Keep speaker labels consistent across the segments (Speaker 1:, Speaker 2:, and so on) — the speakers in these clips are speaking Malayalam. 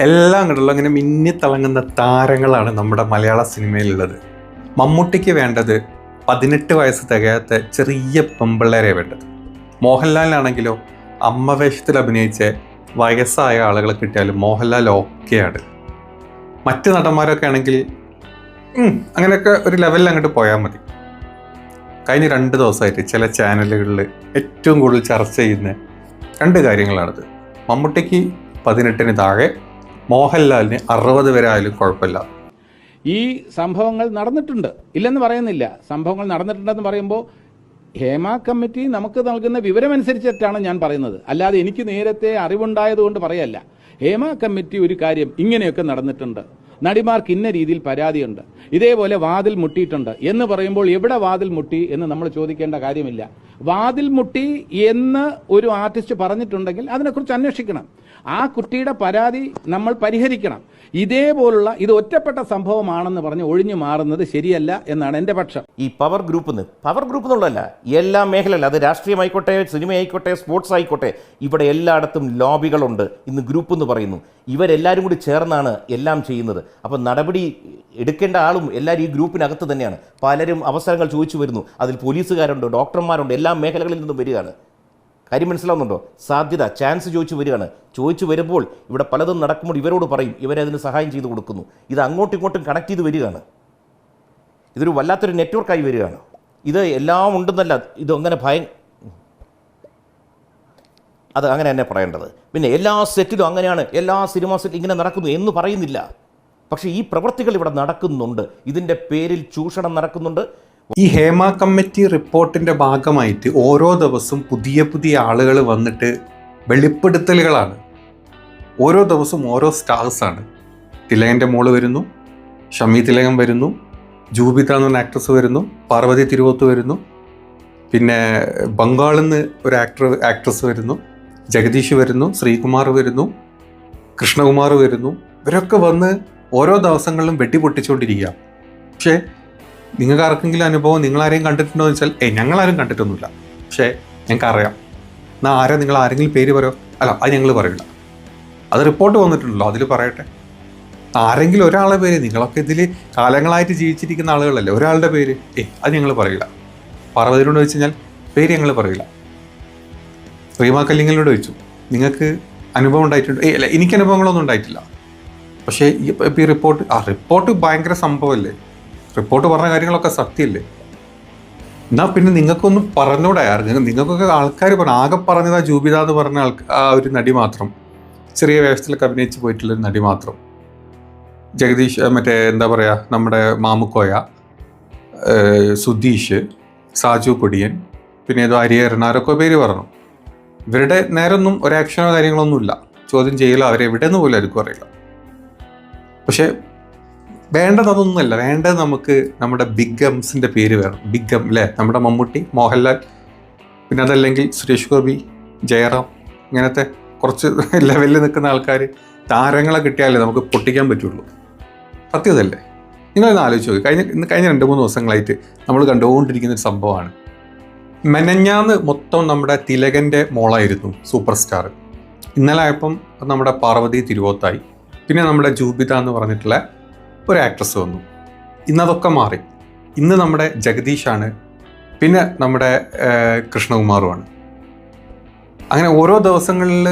Speaker 1: എല്ലാം അങ്ങോട്ടുള്ള അങ്ങനെ മിന്നിത്തിളങ്ങുന്ന താരങ്ങളാണ് നമ്മുടെ മലയാള സിനിമയിലുള്ളത്. മമ്മൂട്ടിക്ക് വേണ്ടത് പതിനെട്ട് വയസ്സ് തികയാത്ത ചെറിയ പെമ്പിള്ളേരെ വേണ്ടത്. മോഹൻലാലിനാണെങ്കിലോ അമ്മ വേഷത്തിൽ അഭിനയിച്ച വയസ്സായ ആളുകളെ കിട്ടിയാലും മോഹൻലാൽ ഓക്കെയാണ്. മറ്റ് നടന്മാരൊക്കെ ആണെങ്കിൽ അങ്ങനെയൊക്കെ ഒരു ലെവലിൽ അങ്ങോട്ട് പോയാൽ മതി. കഴിഞ്ഞ രണ്ട് ദിവസമായിട്ട് ചില ചാനലുകളിൽ ഏറ്റവും കൂടുതൽ ചർച്ച ചെയ്യുന്ന രണ്ട് കാര്യങ്ങളാണിത്. മമ്മൂട്ടിക്ക് പതിനെട്ടിന് താഴെ മോഹൻലാലിന് അറുപത് വരെ ആയാലും കുഴപ്പമില്ല.
Speaker 2: ഈ സംഭവങ്ങൾ നടന്നിട്ടുണ്ട്. ഇല്ലെന്ന് പറയുന്നില്ല. സംഭവങ്ങൾ നടന്നിട്ടുണ്ടെന്ന് പറയുമ്പോൾ ഹേമ കമ്മിറ്റി നമുക്ക് നൽകുന്ന വിവരമനുസരിച്ചിട്ടാണ് ഞാൻ പറയുന്നത്. അല്ലാതെ എനിക്ക് നേരത്തെ അറിവുണ്ടായതുകൊണ്ട് പറയല്ല. ഹേമ കമ്മിറ്റി ഒരു കാര്യം ഇങ്ങനെയൊക്കെ നടന്നിട്ടുണ്ട്. നടിമാർക്ക് ഇന്ന രീതിയിൽ പരാതിയുണ്ട്. ഇതേപോലെ വാതിൽ മുട്ടിയിട്ടുണ്ട്. എന്ന് പറയുമ്പോൾ എവിടെ വാതിൽ മുട്ടി എന്ന് നമ്മൾ ചോദിക്കേണ്ട കാര്യമില്ല. വാതിൽ മുട്ടി എന്ന് ഒരു ആർട്ടിസ്റ്റ് പറഞ്ഞിട്ടുണ്ടെങ്കിൽ അതിനെക്കുറിച്ച് അന്വേഷിക്കണം. ആ കുട്ടിയുടെ പരാതി നമ്മൾ പരിഹരിക്കണം. ഇതേപോലുള്ള ഇത് ഒറ്റപ്പെട്ട സംഭവമാണെന്ന് പറഞ്ഞ് ഒഴിഞ്ഞു മാറുന്നത് ശരിയല്ല എന്നാണ് എന്റെ പക്ഷം.
Speaker 3: ഈ പവർ ഗ്രൂപ്പ് പവർ ഗ്രൂപ്പ് എന്നുള്ളതല്ല എല്ലാ മേഖലയിലും അത് രാഷ്ട്രീയമായിക്കോട്ടെ സിനിമയായിക്കോട്ടെ സ്പോർട്സ് ആയിക്കോട്ടെ ഇവിടെ എല്ലായിടത്തും ലോബികളുണ്ട് ഇന്ന് ഗ്രൂപ്പ് എന്ന് പറയുന്നു. ഇവരെല്ലാരും കൂടി ചേർന്നാണ് എല്ലാം ചെയ്യുന്നത്. അപ്പം നടപടി എടുക്കേണ്ട ആളും എല്ലാവരും ഈ ഗ്രൂപ്പിനകത്ത് തന്നെയാണ്. പലരും അവസരങ്ങൾ ചോദിച്ചു വരുന്നു. അതിൽ പോലീസുകാരുണ്ട് ഡോക്ടർമാരുണ്ട് എല്ലാ മേഖലകളിൽ നിന്നും വരികയാണ്. കാര്യം മനസ്സിലാവുന്നുണ്ടോ? സാധ്യത ചാൻസ് ചോദിച്ചു വരികയാണ്. ചോദിച്ചു വരുമ്പോൾ ഇവിടെ പലതും നടക്കുമ്പോൾ ഇവരോട് പറയും ഇവരെ സഹായം ചെയ്തു കൊടുക്കുന്നു. ഇത് അങ്ങോട്ടും ഇങ്ങോട്ടും കണക്ട് ചെയ്ത് വരികയാണ്. ഇതൊരു വല്ലാത്തൊരു നെറ്റ്വർക്കായി വരികയാണ്. ഇത് എല്ലാം ഉണ്ടെന്നല്ല ഇത് അങ്ങനെ ഭയ അത് അങ്ങനെ തന്നെ പറയേണ്ടത്. പിന്നെ എല്ലാ സെറ്റിലും അങ്ങനെയാണ്. എല്ലാ സിനിമാ സെറ്റിലും ഇങ്ങനെ നടക്കുന്നു എന്ന് പറയുന്നില്ല. പക്ഷേ ഈ പ്രവൃത്തികൾ ഇവിടെ നടക്കുന്നുണ്ട്. ഇതിന്റെ പേരിൽ ചൂഷണം നടക്കുന്നുണ്ട്.
Speaker 1: ഈ ഹേമ കമ്മിറ്റി റിപ്പോർട്ടിന്റെ ഭാഗമായിട്ട് ഓരോ ദിവസവും പുതിയ പുതിയ ആളുകൾ വന്നിട്ട് വെളിപ്പെടുത്തലുകളാണ്. ഓരോ ദിവസവും ഓരോ സ്റ്റാർസാണ് തിലകന്റെ മോൾ വരുന്നു ഷമി തിലകൻ വരുന്നു ജൂബിത എന്ന് പറഞ്ഞ ആക്ട്രസ് വരുന്നു പാർവതി തിരുവോത്ത് വരുന്നു പിന്നെ ബംഗാളിൽ നിന്ന് ഒരു ആക്ടർ ആക്ട്രസ് വരുന്നു ജഗദീഷ് വരുന്നു ശ്രീകുമാർ വരുന്നു കൃഷ്ണകുമാർ വരുന്നു. ഇവരൊക്കെ വന്ന് ഓരോ ദിവസങ്ങളിലും വെട്ടിപൊട്ടിച്ചുകൊണ്ടിരിക്കുക പക്ഷേ നിങ്ങൾക്ക് ആർക്കെങ്കിലും അനുഭവം നിങ്ങൾ ആരെയും കണ്ടിട്ടുണ്ടോ എന്ന് വെച്ചാൽ ഏ ഞങ്ങളാരും കണ്ടിട്ടൊന്നുമില്ല. പക്ഷേ ഞങ്ങൾക്ക് അറിയാം എന്നാൽ ആരാ നിങ്ങൾ ആരെങ്കിലും പേര് പറയോ? അല്ല അത് ഞങ്ങൾ പറയില്ല. അത് റിപ്പോർട്ട് വന്നിട്ടുണ്ടല്ലോ അതിൽ പറയട്ടെ. ആരെങ്കിലും ഒരാളുടെ പേര് നിങ്ങളൊക്കെ ഇതിൽ കാലങ്ങളായിട്ട് ജീവിച്ചിരിക്കുന്ന ആളുകളല്ലേ ഒരാളുടെ പേര് ഏ അത് ഞങ്ങൾ പറയില്ല. പാർവതിനോട് വെച്ച് കഴിഞ്ഞാൽ പേര് ഞങ്ങൾ പറയില്ല. റീമ കല്ലിങ്ങലിനോട് ചോദിച്ചു നിങ്ങൾക്ക് അനുഭവം ഉണ്ടായിട്ടുണ്ട്? ഏ അല്ല എനിക്ക് അനുഭവങ്ങളൊന്നും ഉണ്ടായിട്ടില്ല. പക്ഷേ ഈ ഈ റിപ്പോർട്ട് ആ റിപ്പോർട്ട് ഭയങ്കര സംഭവമല്ലേ? റിപ്പോർട്ട് പറഞ്ഞ കാര്യങ്ങളൊക്കെ സത്യമല്ലേ എന്നാ പിന്നെ നിങ്ങൾക്കൊന്ന് പറഞ്ഞൂടെ നിങ്ങൾക്കൊക്കെ ആൾക്കാർ പറഞ്ഞു ആകെ പറഞ്ഞത് ജൂബിത എന്ന് പറഞ്ഞ ആൾ ആ ഒരു നടി മാത്രം. ചെറിയ വേഷത്തിലൊക്കെ അഭിനയിച്ച് പോയിട്ടുള്ള ഒരു നടി മാത്രം. ജഗദീഷ് മറ്റേ എന്താ പറയുക നമ്മുടെ മാമുക്കോയ സുധീഷ് സാജു കൊടിയൻ പിന്നെ ഏതോ അരിയരൻ ആരൊക്കെ പേര് പറഞ്ഞു. ഇവരുടെ നേരൊന്നും ഒരു ആക്ഷനോ ചോദ്യം ചെയ്യലോ അവരെവിടെ നിന്ന് പോലും ആർക്കും അറിയില്ല. പക്ഷേ വേണ്ടത് അതൊന്നുമല്ല വേണ്ടത് നമുക്ക് നമ്മുടെ ബിഗ് ഗംസിന്റെ പേര് വേണം. ബിഗ് ഗം അല്ലേ നമ്മുടെ മമ്മൂട്ടി മോഹൻലാൽ പിന്നെ അതല്ലെങ്കിൽ സുരേഷ് ഗോപി ജയറാം ഇങ്ങനത്തെ കുറച്ച് ലെവലിൽ നിൽക്കുന്ന ആൾക്കാർ താരങ്ങളെ കിട്ടിയാലേ നമുക്ക് പൊട്ടിക്കാൻ പറ്റുള്ളൂ. സത്യതല്ലേ നിങ്ങളൊന്ന് ആലോചിച്ച് നോക്കി. കഴിഞ്ഞ ഇന്ന് കഴിഞ്ഞ രണ്ട് മൂന്ന് ദിവസങ്ങളായിട്ട് നമ്മൾ കണ്ടുകൊണ്ടിരിക്കുന്ന ഒരു സംഭവമാണ്. മെനഞ്ഞാന്ന് മൊത്തം നമ്മുടെ തിലകന്റെ മോളായിരുന്നു സൂപ്പർ സ്റ്റാർ ഇന്നലെ ആയപ്പം നമ്മുടെ പാർവതി തിരുവോത്തായി. പിന്നെ നമ്മുടെ ജൂബിത എന്ന് പറഞ്ഞിട്ടുള്ള ഒരു ആക്ട്രസ് വന്നു. ഇന്നതൊക്കെ മാറി. ഇന്ന് നമ്മുടെ ജഗദീഷാണ് പിന്നെ നമ്മുടെ കൃഷ്ണകുമാറുമാണ്. അങ്ങനെ ഓരോ ദിവസങ്ങളിൽ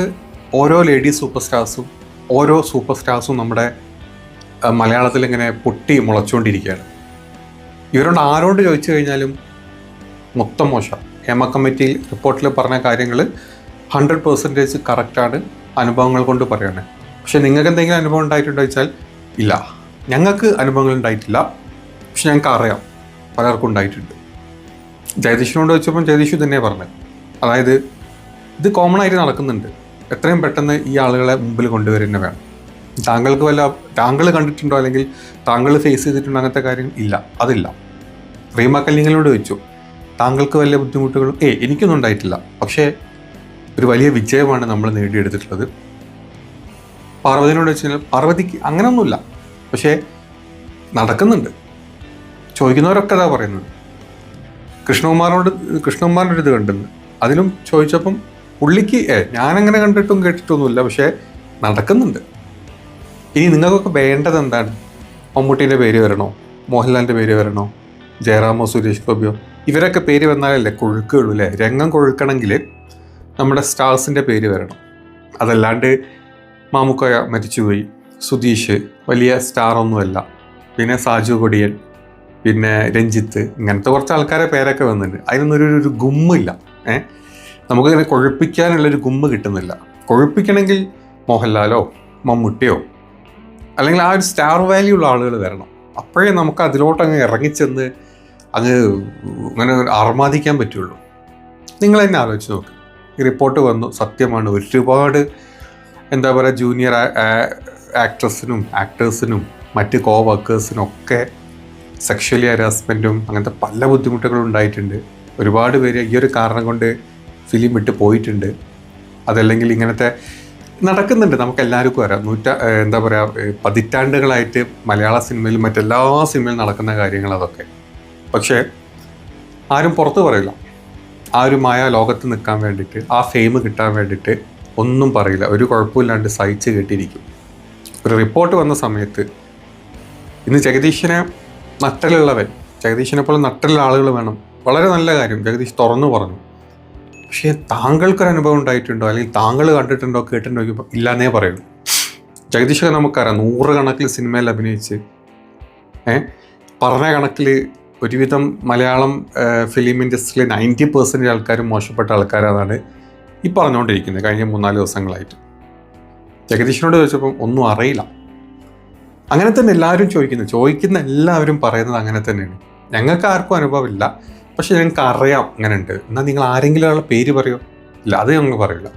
Speaker 1: ഓരോ ലേഡി സൂപ്പർ സ്റ്റാർസും ഓരോ സൂപ്പർ സ്റ്റാർസും നമ്മുടെ മലയാളത്തിൽ ഇങ്ങനെ പൊട്ടി മുളച്ചുകൊണ്ടിരിക്കുകയാണ് ഇവരോട് ആരോട് ചോദിച്ചു കഴിഞ്ഞാലും മൊത്തം മോശം. ഹേമ കമ്മിറ്റി റിപ്പോർട്ടിൽ പറഞ്ഞ കാര്യങ്ങൾ ഹൺഡ്രഡ് പെർസെന്റേജ് കറക്റ്റാണ് അനുഭവങ്ങൾ കൊണ്ട് പറയണേ. പക്ഷേ നിങ്ങൾക്ക് എന്തെങ്കിലും അനുഭവം ഉണ്ടായിട്ടുണ്ടോ ചോദിച്ചാൽ ഇല്ല. ഞങ്ങൾക്ക് അനുഭവങ്ങൾ ഉണ്ടായിട്ടില്ല. പക്ഷെ ഞങ്ങൾക്ക് അറിയാം പലർക്കും ഉണ്ടായിട്ടുണ്ട്. ജയതീഷിനോട് വെച്ചപ്പോൾ ജയതീഷു തന്നെ പറഞ്ഞത്. അതായത് ഇത് കോമൺ ആയിട്ട് നടക്കുന്നുണ്ട്. എത്രയും പെട്ടെന്ന് ഈ ആളുകളെ മുമ്പിൽ കൊണ്ടുവരുന്ന വേണം. താങ്കൾക്ക് വല്ല താങ്കൾ കണ്ടിട്ടുണ്ടോ? അല്ലെങ്കിൽ താങ്കൾ ഫേസ് ചെയ്തിട്ടുണ്ടോ? അങ്ങനത്തെ കാര്യം ഇല്ല. അതില്ല. റീമ കല്ലിങ്ങലോട് വെച്ചു താങ്കൾക്ക് വലിയ ബുദ്ധിമുട്ടുകളും? ഏ എനിക്കൊന്നും ഉണ്ടായിട്ടില്ല. പക്ഷേ ഒരു വലിയ വിജയമാണ് നമ്മൾ നേടിയെടുത്തിട്ടുള്ളത്. പാർവതിനോട് വെച്ചാൽ പാർവതിക്ക് അങ്ങനെയൊന്നുമില്ല പക്ഷേ നടക്കുന്നുണ്ട്. ചോദിക്കുന്നവരൊക്കെ അതാ പറയുന്നത്. കൃഷ്ണകുമാറിനോട് കൃഷ്ണകുമാറിന്റെ ഒരു ഇത് കണ്ടെന്ന് അതിലും ചോദിച്ചപ്പം പുള്ളിക്ക് ഏ ഞാനങ്ങനെ കണ്ടിട്ടും കേട്ടിട്ടൊന്നുമില്ല പക്ഷേ നടക്കുന്നുണ്ട്. ഇനി നിങ്ങൾക്കൊക്കെ വേണ്ടത് എന്താണ്? മമ്മൂട്ടീന്റെ പേര് വരണോ? മോഹൻലാലിന്റെ പേര് വരണോ? ജയറാമോ സുരേഷ് ഗോപിയോ? ഇവരൊക്കെ പേര് വന്നാലല്ലേ കൊഴുക്കുള്ളൂ അല്ലേ? രംഗം കൊഴുക്കണമെങ്കിൽ നമ്മുടെ സ്റ്റാർസിന്റെ പേര് വരണം. അതല്ലാണ്ട് മാമുക്കോയ മരിച്ചുപോയി. സുധീഷ് വലിയ സ്റ്റാർ ഒന്നുമല്ല. പിന്നെ സാജു കൊടിയൻ പിന്നെ രഞ്ജിത്ത് ഇങ്ങനത്തെ കുറച്ച് ആൾക്കാരെ പേരൊക്കെ വന്നിട്ടുണ്ട്. അതിനൊന്നും ഒരു ഒരു ഗുമ്മില്ല. ഏ? നമുക്കിങ്ങനെ കൊഴുപ്പിക്കാനുള്ളൊരു ഗുമ്മ് കിട്ടുന്നില്ല. കൊഴുപ്പിക്കണമെങ്കിൽ മോഹൻലാലോ മമ്മൂട്ടിയോ അല്ലെങ്കിൽ ആ ഒരു സ്റ്റാർ വാല്യൂ ഉള്ള ആളുകൾ വരണം. അപ്പോഴേ നമുക്ക് അതിലോട്ട് അങ്ങ് ഇറങ്ങിച്ചെന്ന് അങ്ങ് അങ്ങനെ അർമാദിക്കാൻ പറ്റുള്ളൂ. നിങ്ങൾ തന്നെ ആലോചിച്ച് നോക്ക്. ഈ റിപ്പോർട്ട് വന്നു. സത്യമാണ്. ഒരുപാട് എന്താ പറയുക ജൂനിയർ ആക്ട്രസിനും ആക്ടേഴ്സിനും മറ്റ് കോ വർക്കേഴ്സിനും ഒക്കെ സെക്ഷലി ഹരാസ്മെന്റും അങ്ങനത്തെ പല ബുദ്ധിമുട്ടുകളും ഉണ്ടായിട്ടുണ്ട്. ഒരുപാട് പേര് ഈ ഒരു കാരണം കൊണ്ട് ഫിലിം വിട്ട് പോയിട്ടുണ്ട്. അതല്ലെങ്കിൽ ഇങ്ങനത്തെ നടക്കുന്നുണ്ട്. നമുക്ക് എല്ലാവർക്കും അറിയാം. നൂറ്റ എന്താ പറയുക പതിറ്റാണ്ടുകളായിട്ട് മലയാള സിനിമയിലും മറ്റെല്ലാ സിനിമയിലും നടക്കുന്ന കാര്യങ്ങൾ അതൊക്കെ. പക്ഷേ ആരും പുറത്ത് പറയില്ല. ആ ഒരു മായ ലോകത്ത് നിൽക്കാൻ വേണ്ടിയിട്ട് ആ ഫെയിം കിട്ടാൻ വേണ്ടിയിട്ട് ഒന്നും പറയില്ല. ഒരു കുഴപ്പമില്ലാണ്ട് സഹിച്ച് കേട്ടിരിക്കും. ഒരു റിപ്പോർട്ട് വന്ന സമയത്ത് ഇന്ന് ജഗദീഷിനെ നട്ടലുള്ളവൻ ജഗദീഷിനെ പോലെ നട്ടലുള്ള ആളുകൾ വേണം. വളരെ നല്ല കാര്യം. ജഗദീഷ് തുറന്നു പറഞ്ഞു. പക്ഷേ താങ്കൾക്കൊരു അനുഭവം ഉണ്ടായിട്ടുണ്ടോ? അല്ലെങ്കിൽ താങ്കൾ കണ്ടിട്ടുണ്ടോ? കേട്ടിട്ടുണ്ടോ? ഇല്ലാന്നേ പറയുള്ളൂ ജഗദീഷൊക്കെ നമുക്കറിയാം. നൂറുകണക്കിൽ സിനിമയിൽ അഭിനയിച്ച് ഏ പറഞ്ഞ കണക്കിൽ ഒരുവിധം മലയാളം ഫിലിം ഇൻഡസ്ട്രിയിലെ നയന്റി പെർസെന്റേജ് ആൾക്കാരും മോശപ്പെട്ട ആൾക്കാരാണ് ഈ പറഞ്ഞുകൊണ്ടിരിക്കുന്നത് കഴിഞ്ഞ മൂന്നാൽ ദിവസങ്ങളായിട്ട്. ജഗദീഷിനോട് ചോദിച്ചപ്പം ഒന്നും അറിയില്ല. അങ്ങനെ തന്നെ എല്ലാവരും ചോദിക്കുന്നു. ചോദിക്കുന്ന എല്ലാവരും പറയുന്നത് അങ്ങനെ തന്നെയാണ്. ഞങ്ങൾക്ക് ആർക്കും അനുഭവമില്ല. പക്ഷെ ഞങ്ങൾക്ക് അറിയാം അങ്ങനെ ഉണ്ട് എന്നാൽ നിങ്ങൾ ആരെങ്കിലും ഉള്ള പേര് പറയോ? ഇല്ല അത് ഞങ്ങൾ പറയില്ല.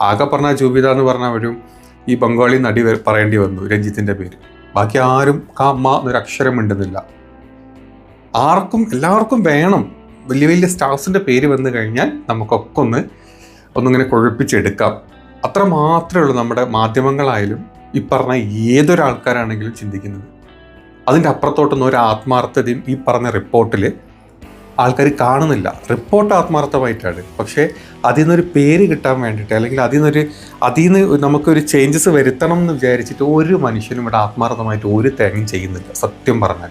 Speaker 1: ആകെ പറഞ്ഞ ജൂബിത എന്ന് പറഞ്ഞവരും ഈ ബംഗാളി നടി പറയേണ്ടി വന്നു രഞ്ജിത്തിന്റെ പേര്. ബാക്കി ആരും കാ മ എന്നൊരു അക്ഷരം മിണ്ടുന്നില്ല. ആർക്കും എല്ലാവർക്കും വേണം വലിയ വലിയ സ്റ്റാർസിന്റെ പേര് വന്നു കഴിഞ്ഞാൽ നമുക്കൊക്കെ ഒന്ന് ഒന്നിങ്ങനെ കൊഴുപ്പിച്ചെടുക്കാം. അത്ര മാത്രമേ ഉള്ളൂ നമ്മുടെ മാധ്യമങ്ങളായാലും ഈ പറഞ്ഞ ഏതൊരാൾക്കാരാണെങ്കിലും ചിന്തിക്കുന്നത്. അതിന്റെ അപ്പുറത്തോട്ടൊന്നും ഒരു ആത്മാർത്ഥതയും ഈ പറഞ്ഞ റിപ്പോർട്ടിൽ ആൾക്കാർ കാണുന്നില്ല. റിപ്പോർട്ട് ആത്മാർത്ഥമായിട്ടാണ്. പക്ഷേ അതിൽ നിന്നൊരു പേര് കിട്ടാൻ വേണ്ടിയിട്ട് അല്ലെങ്കിൽ അതിൽ നിന്നൊരു അതിൽ നിന്ന് നമുക്കൊരു ചേഞ്ചസ് വരുത്തണം എന്ന് വിചാരിച്ചിട്ട് ഒരു മനുഷ്യനും ഇവിടെ ആത്മാർത്ഥമായിട്ട് ഒരു തേങ്ങയും ചെയ്യുന്നില്ല. സത്യം പറഞ്ഞാൽ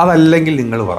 Speaker 1: അതല്ലെങ്കിൽ നിങ്ങൾ പറ.